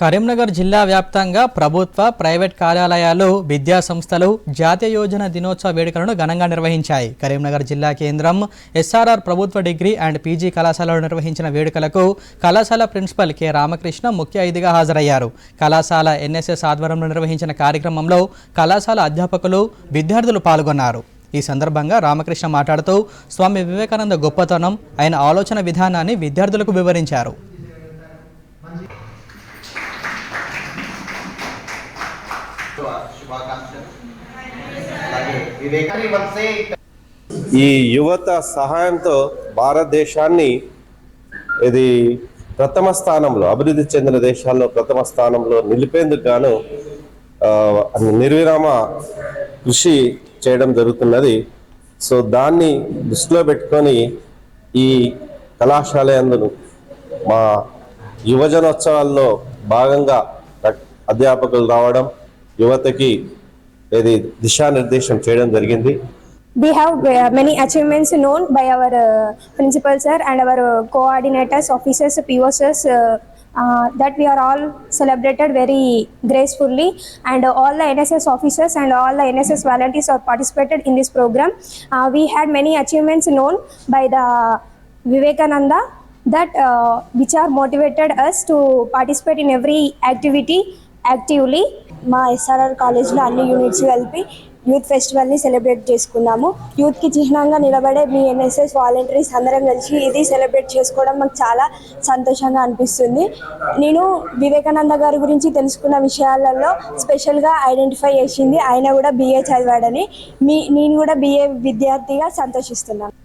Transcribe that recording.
కరీంనగర్ జిల్లా వ్యాప్తంగా ప్రభుత్వ ప్రైవేట్ కార్యాలయాలు విద్యా సంస్థలు జాతీయ యోజన దినోత్సవ వేడుకలను ఘనంగా నిర్వహించాయి. కరీంనగర్ జిల్లా కేంద్రం ఎస్ఆర్ఆర్ ప్రభుత్వ డిగ్రీ అండ్ పీజీ కళాశాలలో నిర్వహించిన వేడుకలకు కళాశాల ప్రిన్సిపల్ కె. రామకృష్ణ ముఖ్య అతిథిగా హాజరయ్యారు. కళాశాల ఎన్ఎస్ఎస్ ఆధ్వర్యంలో నిర్వహించిన కార్యక్రమంలో కళాశాల అధ్యాపకులు విద్యార్థులు పాల్గొన్నారు. ఈ సందర్భంగా రామకృష్ణ మాట్లాడుతూ స్వామి వివేకానంద గొప్పతనం ఆయన ఆలోచన విధానాన్ని విద్యార్థులకు వివరించారు. ఈ యువత సహాయంతో భారతదేశాన్ని ఇది ప్రథమ స్థానంలో అభివృద్ధి చెందిన దేశాల్లో ప్రథమ స్థానంలో నిలిపేందుకు గాను నిర్విరామ కృషి చేయడం జరుగుతున్నది. సో దాన్ని దృష్టిలో పెట్టుకొని ఈ కళాశాల యందు మా యువజనోత్సవాల్లో భాగంగా అధ్యాపకులు రావడం యువతకి ఇది దిశానిర్దేశం చేయడం జరిగింది we have many achievements known by our uh, principal sir and our uh, coordinators officers POSs uh, uh, that we are all celebrated very gracefully and uh, all the nss officers and all the nss volunteers are participated in this program uh, we had many achievements known by the vivekananda that uh, which are motivated us to participate in every activity actively మా SRR కాలేజ్లో అన్ని units కలిపి youth ఫెస్టివల్ని celebrate చేసుకున్నాము. యూత్కి చిహ్నంగా నిలబడే మీ NSS volunteers అందరం కలిసి ఇది సెలబ్రేట్ చేసుకోవడం మాకు చాలా సంతోషంగా అనిపిస్తుంది. నేను వివేకానంద గారి గురించి తెలుసుకున్న విషయాలలో స్పెషల్గా ఐడెంటిఫై చేసింది. ఆయన కూడా బీఏ చదివాడని. మీ నేను కూడా బీఏ విద్యార్థిగా సంతోషిస్తున్నాను.